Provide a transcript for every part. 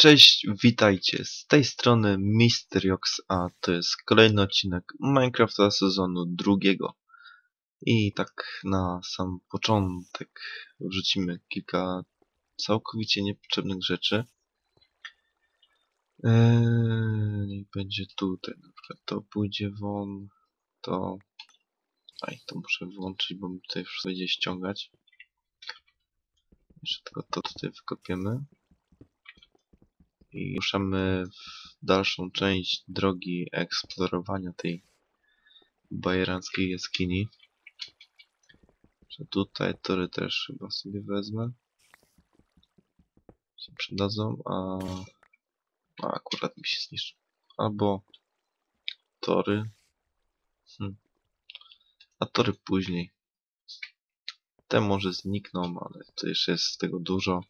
Cześć, witajcie. Z tej strony Misteriox, a to jest kolejny odcinek Minecrafta sezonu drugiego. I tak na sam początek wrzucimy kilka całkowicie niepotrzebnych rzeczy. Eee, będzie tutaj, na przykład to pójdzie won, to... Aj, to muszę włączyć, bo mi tutaj wszystko będzie ściągać. Jeszcze tylko to tutaj wykopiemy i ruszamy w dalszą część drogi eksplorowania tej bajeranckiej jaskini. Że tutaj tory też chyba sobie wezmę. Się przydadzą, a, a akurat mi się zniszczy. Albo tory. Hm. A tory później. Te może znikną, ale to jeszcze jest z tego dużo.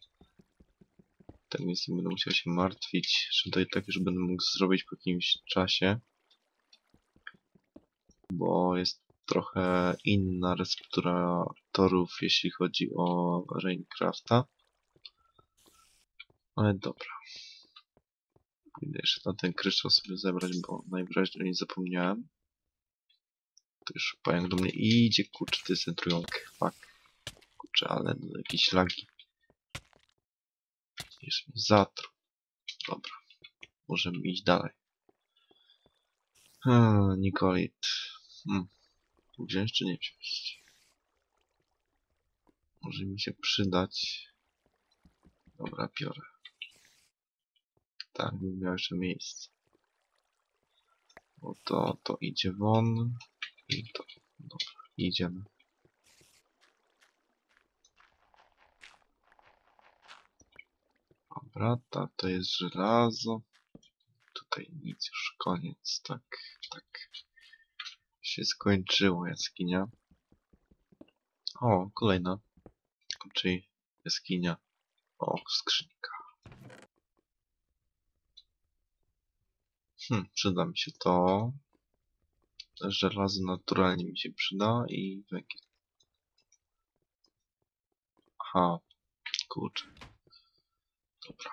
Tak więc nie będę musiał się martwić, że to i tak już będę mógł zrobić po jakimś czasie. Bo jest trochę inna restruktura torów, jeśli chodzi o Raincrafta. Ale dobra. Pójdę jeszcze na ten kryształ sobie zebrać, bo najwyraźniej nie zapomniałem. To już pająk do mnie idzie, kurczę, trójąg. Fuck. Kurczę, ale jakieś lagi. Jest mi zatru. Dobra. Możemy iść dalej. Hmm, Nikolit. Hmm. Wziąć czy nie wziąć? Może mi się przydać. Dobra, biorę. Tak, bym miał jeszcze miejsce. Bo to, to idzie won. I to. Dobra, idziemy. Dobra, ta to jest żelazo. Tutaj nic już koniec, tak, tak. Się skończyło jaskinia. O, kolejna. Czyli jaskinia. O, skrzynka. Hmm, przyda mi się to. Żelazo naturalnie mi się przyda i węgiel. Aha, kurczę. Dobra.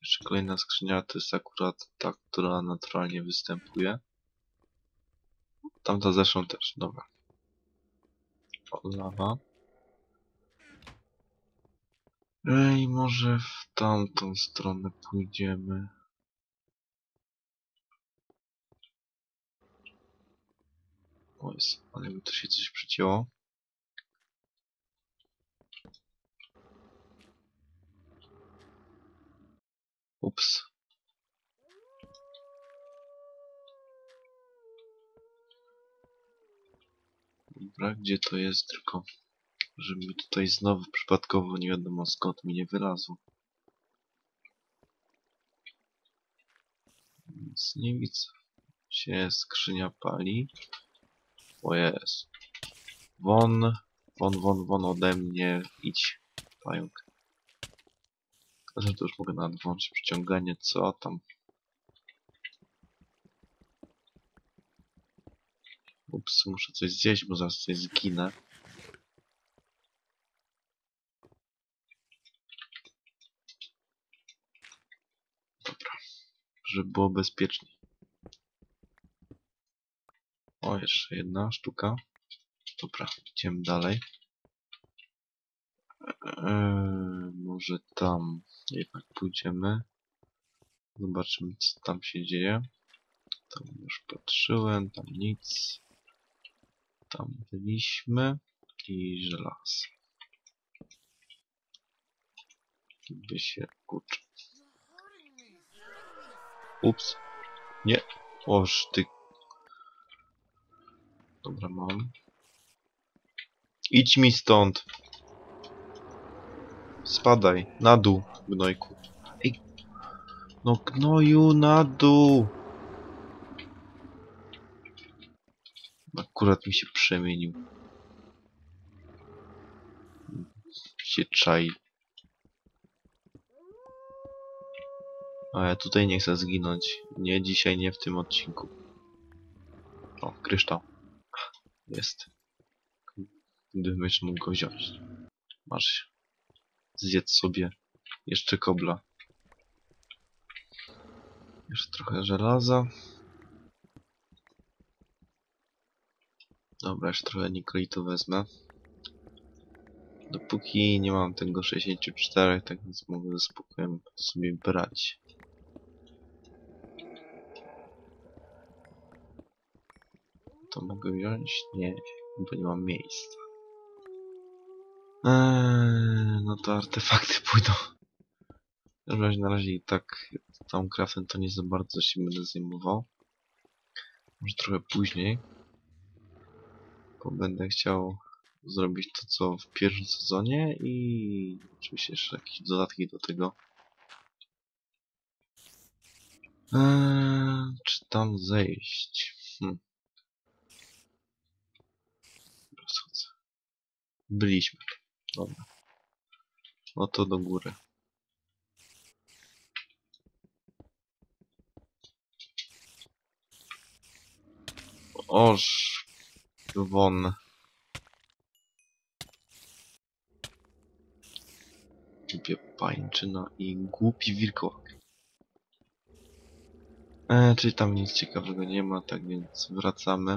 Jeszcze kolejna skrzynia to jest akurat ta, która naturalnie występuje. Tamta zresztą też, dobra. O, lawa. Ej, może w tamtą stronę pójdziemy. O jest, ale mi tu się coś przycięło. Ups. Dobra, gdzie to jest? Tylko, żeby tutaj znowu przypadkowo nie wiadomo skąd mi nie wylazło. Nic nie widzę. Się skrzynia pali. O jest. Won, won, won, won ode mnie. Idź, pająk. Że to już mogę nawet włączyć przyciąganie, co tam. Ups, muszę coś zjeść, bo zaraz coś zginę. Dobra, żeby było bezpiecznie. O, jeszcze jedna sztuka. Dobra, idziemy dalej. Eee, może tam jednak pójdziemy. Zobaczymy co tam się dzieje. Tam już patrzyłem, tam nic. Tam byliśmy i żelazo. By się kurczę. Ups. Nie. Oż ty. Dobra, mam. Idź mi stąd. Spadaj, na dół, gnojku. Ej, no gnoju, na dół. Akurat mi się przemienił. Się czai. A ja tutaj nie chcę zginąć. Nie dzisiaj, nie w tym odcinku. O, kryształ. Jest. Gdybym jeszcze mógł go wziąć. Masz. Zjedz sobie jeszcze kobla. Jeszcze trochę żelaza. Dobra, jeszcze trochę nikolitu wezmę. Dopóki nie mam tego 64, tak więc mogę ze spokojem sobie brać. To mogę wziąć? Nie, bo nie mam miejsca. Eee, no to artefakty pójdą. W razie na razie i tak tą craftem to nie za bardzo się będę zajmował. Może trochę później. Bo będę chciał zrobić to co w pierwszym sezonie i oczywiście jeszcze jakieś dodatki do tego. Eee, czy tam zejść? Hm. Rozchodzę. Byliśmy. Dobra. No to do góry. Oż. Won. Głupie pańczyna i głupi wilkołak. E, czyli tam nic ciekawego nie ma, tak więc wracamy.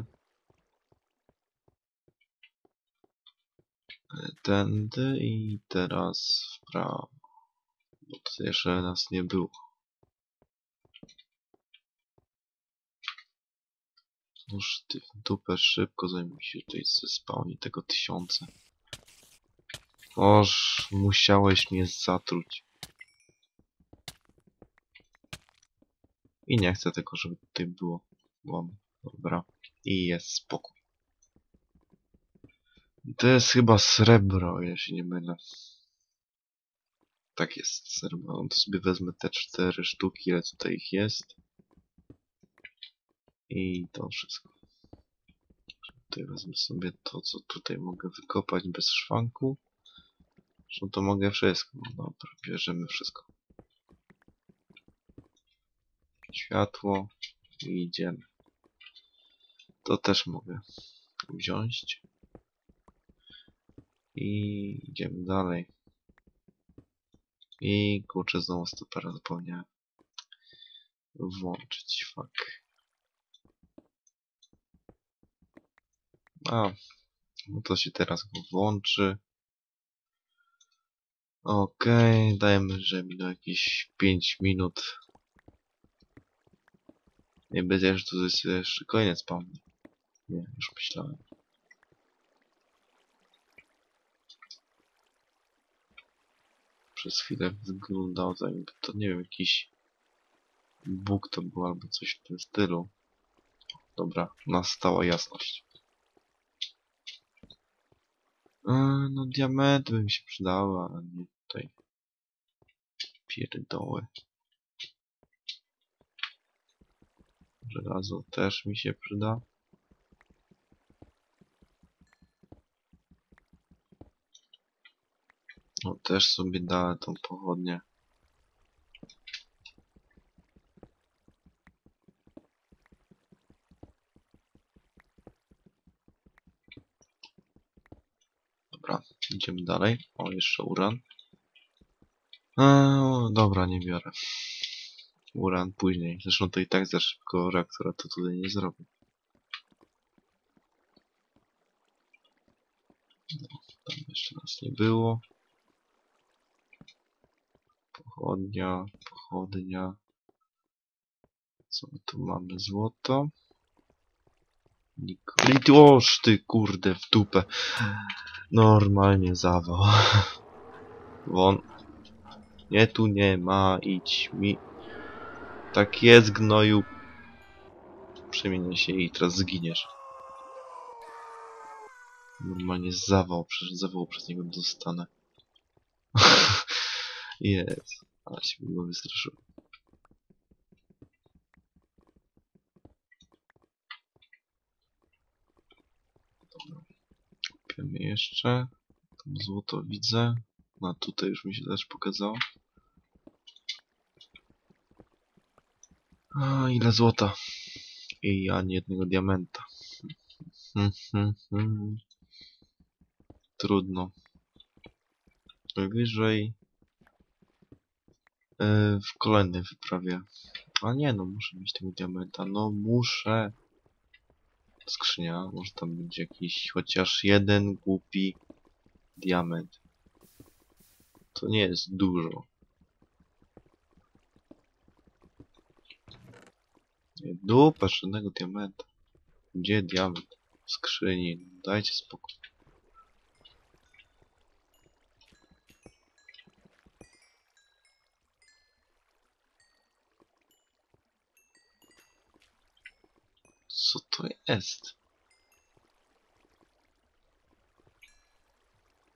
E, Tędy i teraz w prawo. Bo tutaj jeszcze nas nie było. Cóż ty w dupę szybko zajmuj się tutaj ze spawni tego tysiąca. Oż musiałeś mnie zatruć. I nie chcę tego, żeby tutaj było. Łam. Dobra. I jest spokój. To jest chyba srebro, się nie mylę. Tak jest, srebro. No to sobie wezmę te cztery sztuki, ile tutaj ich jest. I to wszystko. Tutaj wezmę sobie to, co tutaj mogę wykopać bez szwanku. Zresztą to mogę wszystko. No dobra, bierzemy wszystko. Światło i idziemy. To też mogę wziąć. I idziemy dalej. I kurczę, znowu stopera zapomniałem włączyć. Fuck. A, no to się teraz go włączy. Okej, okay, dajmy, że minął jakieś 5 minut. Nie będzie, że to jest jeszcze koniec spawnu. Nie, już myślałem. Przez chwilę wyglądało to to, nie wiem, jakiś bóg to był albo coś w tym stylu. Dobra, nastała jasność. Yy, no diamenty by mi się przydały, ale nie tutaj. Pierdoły. Żelazo też mi się przyda. No też sobie dałem tą pochodnię. Dobra, idziemy dalej. O, jeszcze uran. Eee, dobra, nie biorę. Uran później. Zresztą to i tak za szybko reaktora to tutaj nie zrobię. No, tam jeszcze nas nie było. Pochodnia, pochodnia. Co my tu mamy? Złoto. Oż ty kurde w dupę. Normalnie zawał. Won. Nie tu nie ma, idź mi. Tak jest gnoju. Przemienię się i teraz zginiesz. Normalnie zawał, przecież zawał przez niego dostanę. jest. Ale się go wystraszył. Dobra. Kupiemy jeszcze. Tam złoto widzę. No tutaj już mi się też pokazało. A ile złota. I ani jednego diamenta. Hmm, hmm, hmm. Trudno. Wyżej. E, w kolejnej wyprawie A nie, no muszę mieć tego diamenta. No muszę. Skrzynia, może tam będzie jakiś chociaż jeden głupi diament. To nie jest dużo. Dupa żadnego diamenta. Gdzie diament? W skrzyni. Dajcie spokój. Co to jest?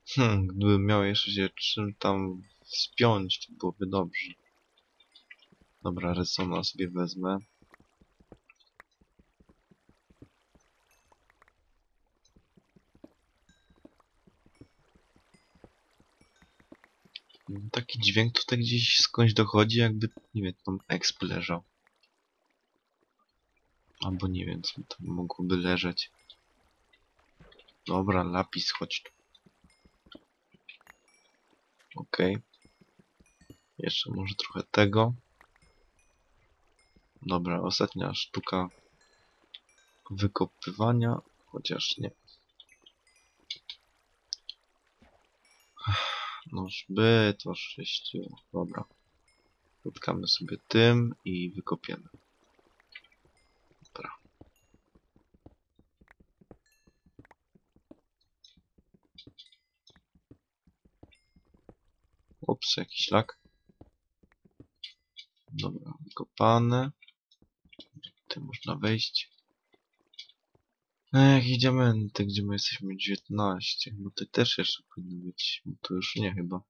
Hmm, gdybym miał jeszcze się czym tam wspiąć, to byłoby dobrze. Dobra, resona sobie wezmę. Taki dźwięk tutaj gdzieś skądś dochodzi, jakby, nie wiem, tam exp leżał. Albo nie wiem, co tam mogłoby leżeć. Dobra, lapis, chodź tu. Okej. Jeszcze może trochę tego. Dobra, ostatnia sztuka wykopywania, chociaż nie. Noż by to sześciu. Dobra. Spotkamy sobie tym i wykopiemy. Ups, jakiś lak. Dobra, wykopane. Tutaj można wejść. Ech, i diamenty, gdzie my jesteśmy? 19. No to też jeszcze powinno być. Bo to już nie chyba.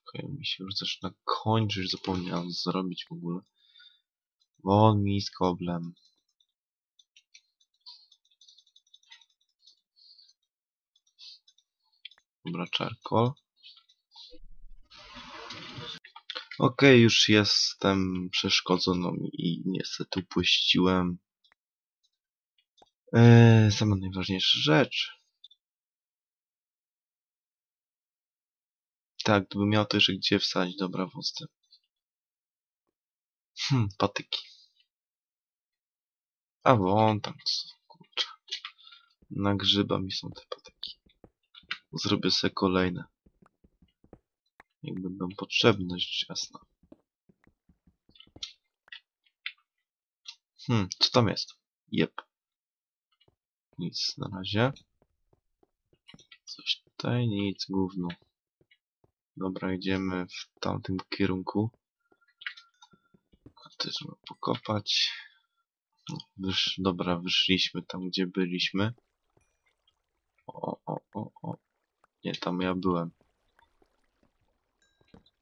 Okej, mi się już zaczyna kończyć, zapomniałem zrobić w ogóle. Won mi z koblem. Dobra, czarkol. Okej, już jestem przeszkodzoną i niestety upuściłem eee, sama najważniejsza rzecz. Tak, gdybym miał to jeszcze gdzie wsadzić, dobra, wąsty. Hmm, patyki. A won tam, kurczę. Na grzyba mi są te patyki. Zrobię sobie kolejne. Jak będą potrzebne, rzecz jasna. Hmm, co tam jest? Jep. Nic na razie. Coś tutaj, nic, gówno. Dobra, idziemy w tamtym kierunku. Też trzeba pokopać. No, Wysz, dobra, wyszliśmy tam, gdzie byliśmy. O, o, o, o. Nie, tam ja byłem.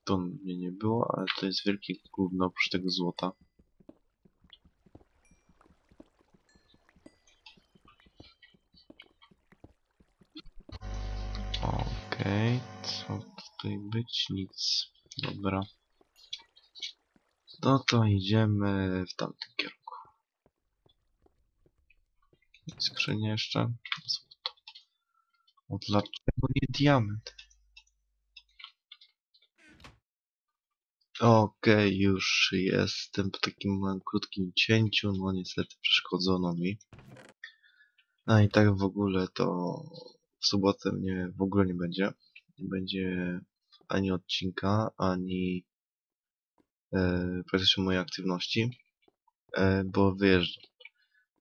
To mnie nie było, ale to jest wielkie gówno oprócz tego złota. Okej, co tutaj być? Nic. Dobra. No to idziemy w tamtym kierunku. Skrzynia jeszcze. Złoto. O, dlaczego nie diament? Okej, już jestem po takim małym krótkim cięciu, no niestety przeszkodzono mi. No i tak w ogóle to w sobotę mnie w ogóle nie będzie. Nie będzie ani odcinka, ani e, praktycznie mojej aktywności, e, bo wyjeżdżam.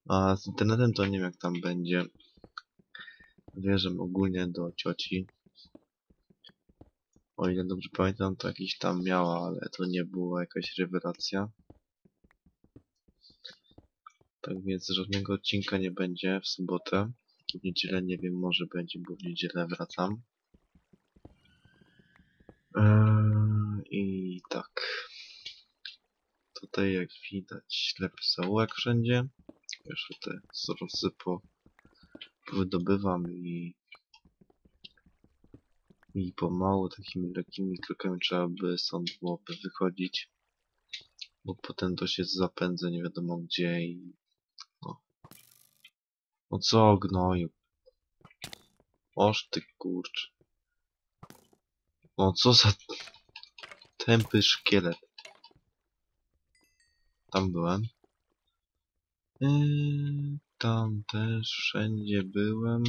A z internetem to nie wiem jak tam będzie. Wjeżdżam ogólnie do cioci. O ile dobrze pamiętam, to jakiś tam miała, ale to nie była jakaś rewelacja. Tak więc żadnego odcinka nie będzie w sobotę. W niedzielę nie wiem, może będzie, bo w niedzielę wracam. Eee, I tak. Tutaj jak widać ślepy zaułek wszędzie. Jeszcze te surowce po, wydobywam i i pomału takimi lekkimi krokami trzeba by stąd byłoby wychodzić. Bo potem to się zapędzę nie wiadomo gdzie i no. No co gnoju? Oż ty kurcz. No co za Tępy szkielet. Tam byłem. Yy, tam też wszędzie byłem.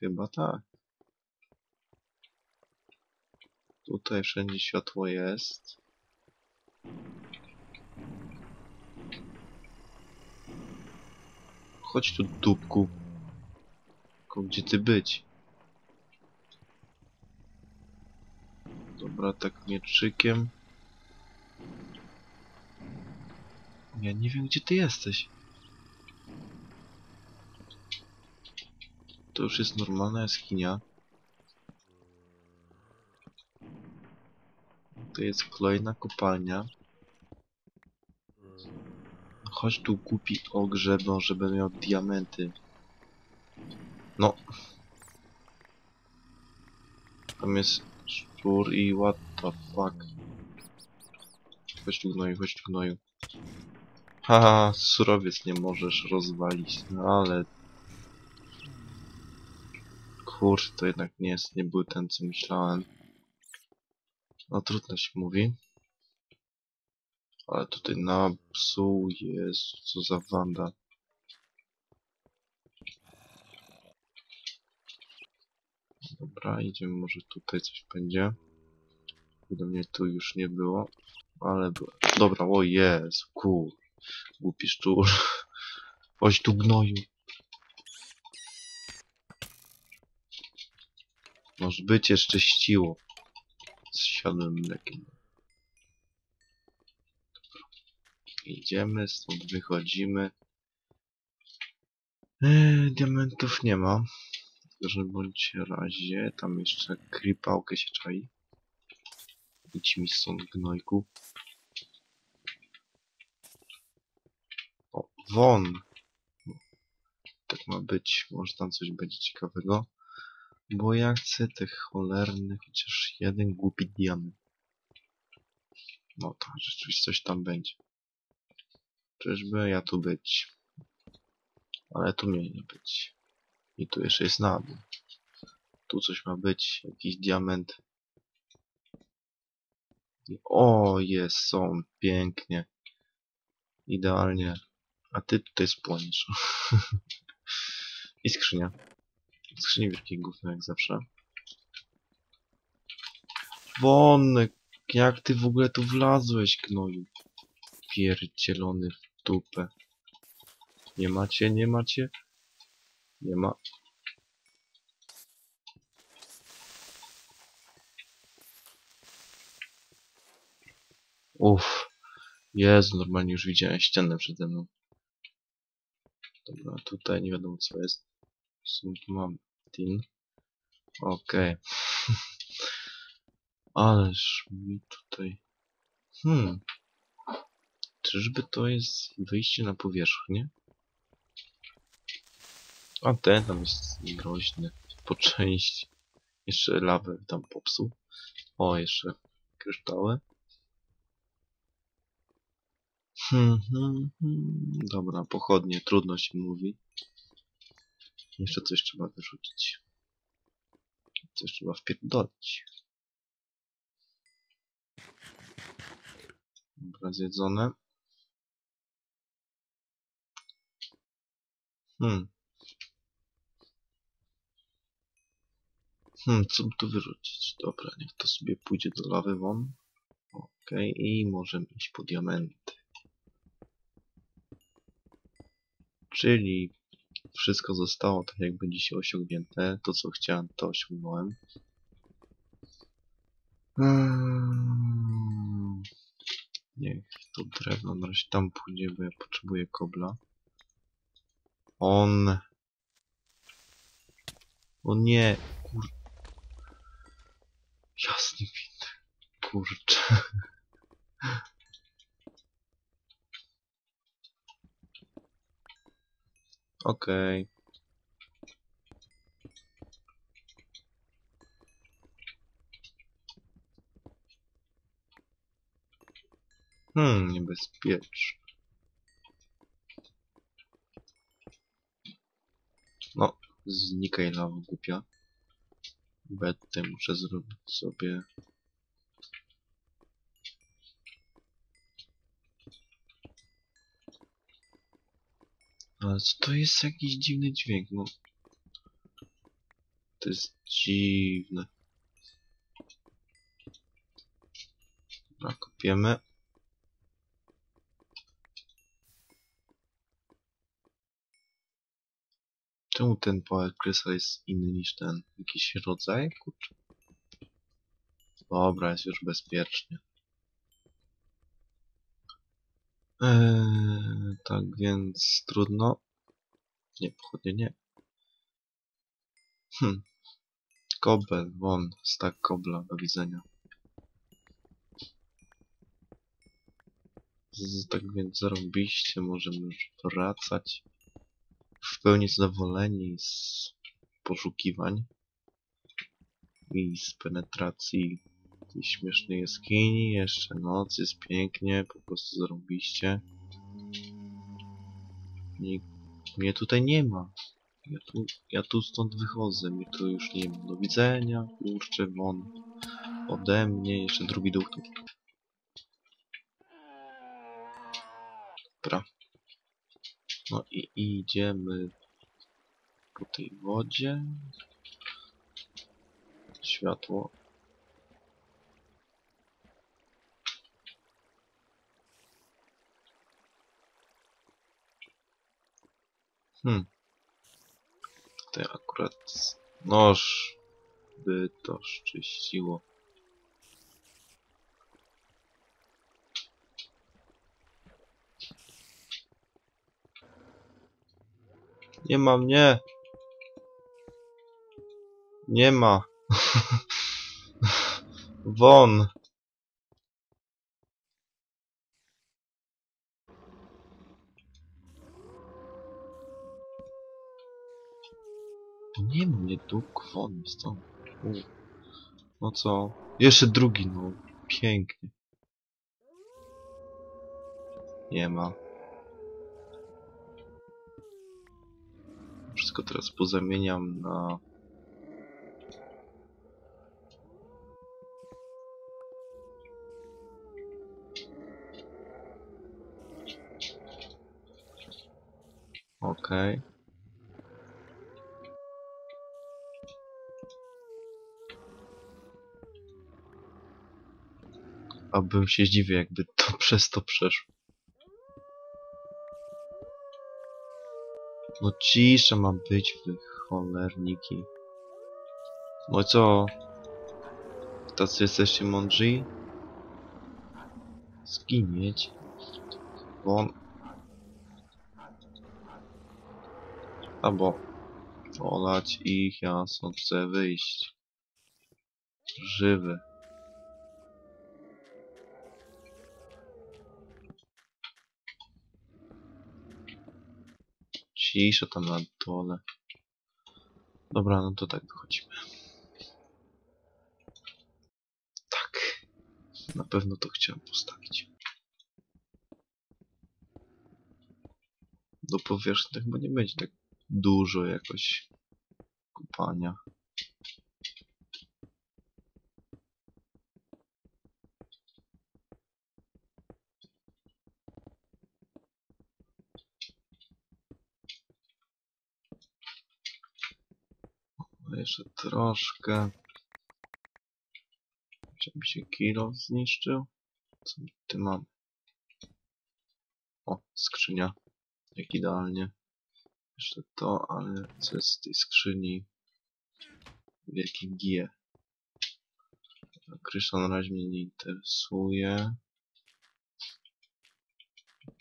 Chyba tak. Tutaj wszędzie światło jest. Chodź tu, dupku. Tylko gdzie ty być? Dobra, tak mieczykiem. Ja nie wiem, gdzie ty jesteś. To już jest normalna jaskinia. To jest kolejna kopalnia. Chodź tu głupi ogrzebą, żeby miał diamenty. No. Tam jest szczur i what the fuck. Chodź tu gnoju, chodź tu gnoju. Haha, surowiec nie możesz rozwalić, no ale... Kurde, to jednak nie jest, nie był ten co myślałem. No trudno się mówi. Ale tutaj na psu jest, co za wanda. Dobra, idziemy, może tutaj coś będzie. Do mnie tu już nie było, ale było. Dobra, o jest, kur. Głupi szczur. Chodź tu gnoju. Może być jeszcze ściło. Z siadłym mlekiem. Idziemy, stąd wychodzimy. Eee, diamentów nie ma. W każdym bądź razie, tam jeszcze kripałkę się czai. Idź mi stąd, gnojku. Won! Tak ma być, może tam coś będzie ciekawego. Bo ja chcę tych cholernych, chociaż jeden głupi diament. No tak, rzeczywiście coś tam będzie. Czyżby ja tu być? Ale tu mnie nie być. I tu jeszcze jest na. Tu coś ma być, jakiś diament. O, jest, są, pięknie. Idealnie. A ty tutaj spłoniesz. I skrzynia. Skrzyni wielkiej gówno jak zawsze. Won, jak ty w ogóle tu wlazłeś, gnoju? Pierdzielony w dupę. Nie macie, nie macie? Nie ma. Uff. Jezu, normalnie już widziałem ścianę przede mną. Dobra, tutaj nie wiadomo co jest. Tu mam tin. Okej. Ależ mi tutaj... Hmm. Czyżby to jest wyjście na powierzchnię? A ten tam jest groźny. Po części. Jeszcze lawę tam popsuł. O, jeszcze kryształy. Hmm, hmm. Dobra, pochodnie, trudno się mówi. Jeszcze coś trzeba wyrzucić. Coś trzeba wpierdolić. Dobra, zjedzone. Hmm. Hmm, co by tu wyrzucić? Dobra, niech to sobie pójdzie do lawy won. Okej, i możemy iść po diamenty. Czyli wszystko zostało tak jakby dzisiaj osiągnięte. To co chciałem, to osiągnąłem. Hmm. Niech to drewno na razie tam pójdzie, bo ja potrzebuję kobla. On. O nie, kur... Jasny wid. Kurczę. Okej. Hmm, niebezpieczne. No, znikaj lawa głupia. Tutaj muszę zrobić sobie... Ale to jest jakiś dziwny dźwięk, no. To jest dziwne. Dobra, kopiemy. Czemu ten power crystal jest inny niż ten? Jakiś rodzaj? Kurczę. Dobra, jest już bezpiecznie. Eee, tak więc trudno. Nie, pochodnie nie. Hm. Kobel, won, stak kobla, do widzenia. Z, tak więc zarobiście, możemy już wracać. W pełni zadowoleni z poszukiwań i z penetracji tej śmiesznej jaskini. Jeszcze noc, jest pięknie, po prostu zarobiście. Mnie tutaj nie ma. Ja tu, ja tu stąd wychodzę, mnie tu już nie ma. Do widzenia, kurczę, won. Ode mnie, jeszcze drugi duch tu. Dobra. No i idziemy po tej wodzie. Światło. Hmm. Tutaj akurat noż by to szczyściło. Nie ma mnie. Nie ma. Won. Nie ma mnie tu, won stąd. No co? Jeszcze drugi, no. Pięknie. Nie ma. Wszystko teraz pozamieniam na... Okej. Abym się zdziwił, jakby to przez to przeszło. No cisza ma być, wy cholerniki. No co? Tacy jesteście mądrzy? Zginieć. Won. Albo olać ich, ja stąd chcę wyjść. Żywy. Cisza tam na dole. Dobra, no to tak wychodzimy. Tak. Na pewno to chciałem postawić. Do powierzchni chyba nie będzie tak dużo jakoś kopania. Jeszcze troszkę. Żeby się kilo zniszczył. Co my ty mam? O, skrzynia. Jak idealnie. Jeszcze to, ale co jest z tej skrzyni? Wielkie G. Kryształ na razie mnie nie interesuje.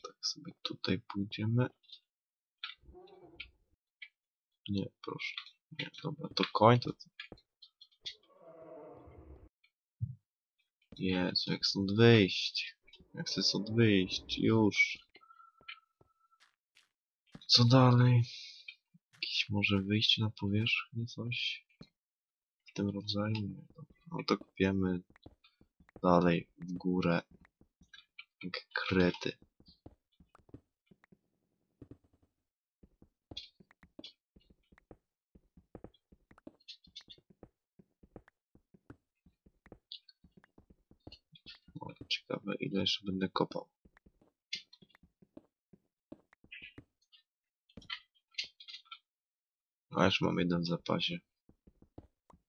Tak sobie tutaj pójdziemy. Nie, proszę. Nie, dobra, to koń to... Jezu, jak stąd wyjść? Jak chcę stąd wyjść? Już. Co dalej? Jakieś może wyjście na powierzchnię, coś? W tym rodzaju? No to kopiemy dalej w górę. Jak krety. Ciekawe ile jeszcze będę kopał. A już mam jeden w zapasie.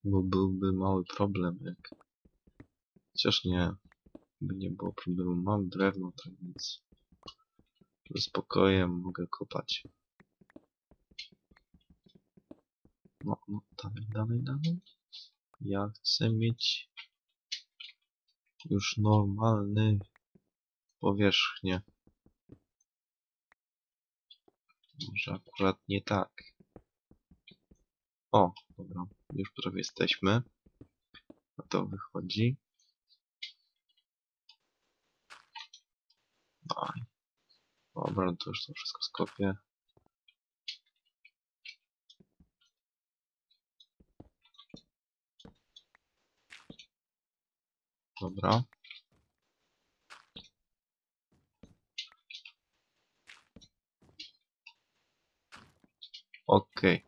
Bo byłby mały problem, jak... Chociaż nie. By nie było problemu. Mam drewno, tak więc... Ze spokojem mogę kopać. No, no, dalej, dalej, dalej. Ja chcę mieć już normalny powierzchnię. Może akurat nie tak. O, dobra, już prawie jesteśmy. No to wychodzi. Daj. Dobra, no to już to wszystko skopię. Dobra. Okej.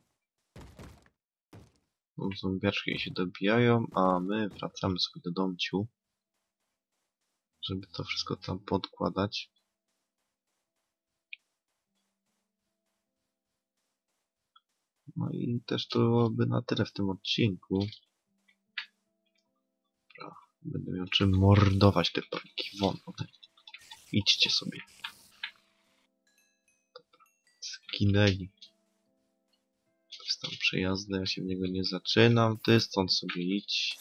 Okay. Zombiaczki się dobijają, a my wracamy sobie do domciu. Żeby to wszystko tam podkładać. No i też to byłoby na tyle w tym odcinku. Będę miał czym mordować te pranki. Won. Idźcie sobie. Skinęli. Jest tam przejazdy, ja się w niego nie zaczynam. Ty stąd sobie idź.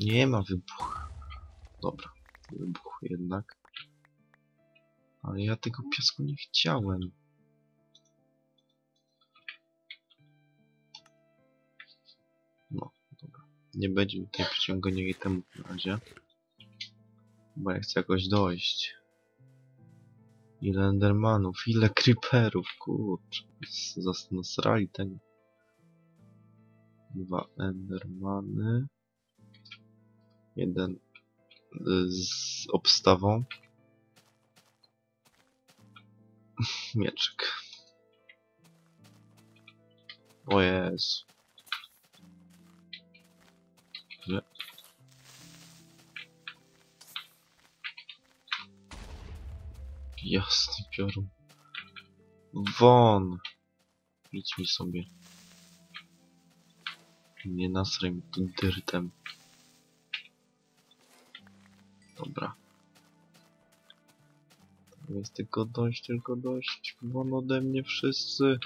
Nie ma wybuchu. Dobra. Wybuch jednak. Ale ja tego piasku nie chciałem. Nie będzie tutaj przyciągania temu na razie. Bo ja chcę jakoś dojść. Ile endermanów, ile creeperów, kurczę. Zas nasrali tego. Dwa endermany. Jeden y, z obstawą. Mieczek. O Jezu. Jasny piorun. Won! Idź mi sobie. Nie nasraj mi dyrtem. Dobra. Jest tylko dość, tylko dość. Won ode mnie wszyscy.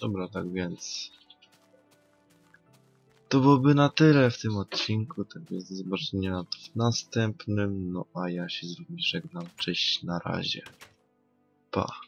Dobra, tak więc. To byłoby na tyle w tym odcinku, tak więc do zobaczenia w następnym. No a ja się z wami żegnam. Cześć, na razie. Pa.